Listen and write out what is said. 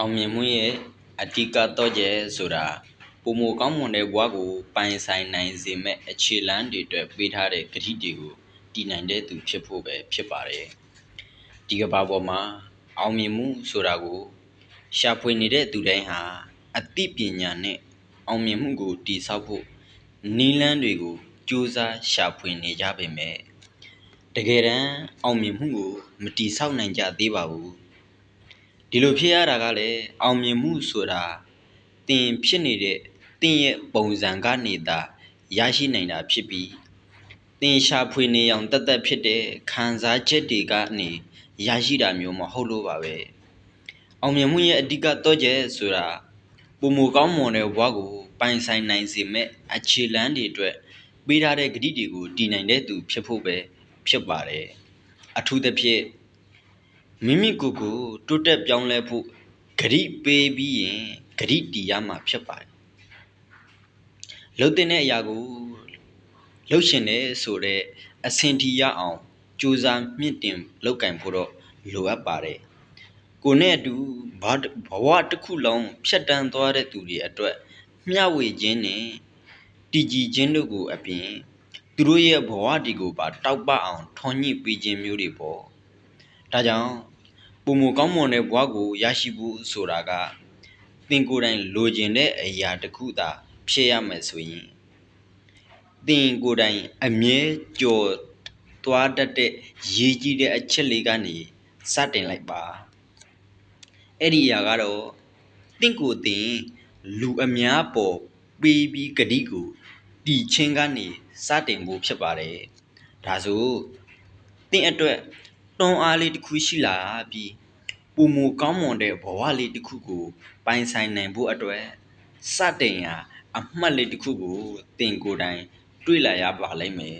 အောင်မြင်မှုရဲ့အဓိကတော့ကျဲဆိုတာပုံမကောင်းမွန်တဲ့ဘဝကို ပိုင်ဆိုင်နိုင်စေမဲ့အခြေလမ်းတွေအတွက်ပေးထားတဲ့ကတိတွေကိုတည်နိုင်တဲ့သူဖြစ်ဖို့ပဲဖြစ်ပါတယ်ဒီကဘာပေါ်မှာအောင်မြင်မှုဆိုတာကိုရှာဖွေနေတဲ့သူတိုင်းဟာအသိပညာနဲ့အောင်မြင်မှုကိုတည်ဆောက်ဖို့နီးလန်းတွေကိုစူးစမ်းရှာဖွေနေကြပေမဲ့တကယ်တမ်းအောင်မြင်မှုကို မတည်ဆောက်နိုင်ကြသေးပါဘူး ဒီလိုဖြစ်ရတာကလည်းအောင်မြင်မှုဆိုတာတင်ဖြစ်နေတဲ့တင်ရဲ့ပုံစံကနေသာရရှိနိုင်တာဖြစ်ပြီးတင်ရှာဖွေနေအောင်တသက်ဖြစ်တဲ့ခံစားချက်တွေကနေရရှိတာမျိုးမဟုတ်လို့ပါပဲအောင်မြင်မှုရဲ့အဓိကတော့ကျဲဆိုတာပုံမကောင်းမွန်တဲ့ဘဝကိုပိုင်ဆိုင်နိုင်စေမဲ့အခြေလမ်းတွေအတွက်ပေးထားတဲ့ဂတိတွေကိုတည်နိုင်တဲ့သူဖြစ်ဖို့ပဲဖြစ်ပါတယ်အထူးသဖြင့် မိမိကိုယ်ကိုတိုးတက်ပြောင်းလဲဖို့ဂရိပေးပြီးရင်ဂရိတည်ရမှာဖြစ်ပါတယ်လှုပ်တဲ့အရာကိုလှုပ်ရှင်တယ်ဆိုတော့အဆင်တီရအောင်ကြိုးစားမြင့်တင်လောက်ကင်ဖို့တော့လိုအပ်ပါတယ်ကိုနဲ့အတူဘဝတစ်ခုလုံးဖြတ်တန်းသွားတဲ့သူတွေအတွက်မျှဝေခြင်းနဲ့တည်ကြည်ခြင်းတို့ကိုအပြင်သူတို့ရဲ့ဘဝဒီကိုပါတောက်ပအောင်ထွန်ညှိပေးခြင်းမျိုးတွေပေါ့ ဒါကြောင့်ပုံမကောင်းမွန်တဲ့ဘဝကိုရရှိဖို့ဆိုတာကသင်ကိုယ်တိုင်လိုချင်တဲ့အရာတစ်ခုသာဖြစ်ရမယ်ဆိုရင်သင်ကိုယ်တိုင်အမြဲကြော်သွားတတ်တဲ့ရေးကြီးတဲ့အချက်လေးကနေစတင်လိုက်ပါအဲ့ဒီအရာကတော့တင့်ကိုယ်တင်လူအများပေါ်ပေးပြီးဂတိကိုတီချင်းကနေစတင်ဖို့ဖြစ်ပါတယ်ဒါဆိုတင့်အတွက် တွန်းအားလေးတစ်ခုရှိလာပြီးပူမူကောင်းမွန်တဲ့ဘဝလေးတစ်ခုကို ပိုင်ဆိုင်နိုင်ဖို့အတွက်စတင်ရာအမှတ်လေးတစ်ခုကိုသင်ကိုယ်တိုင် တွေ့လာရပါလိမ့်မယ်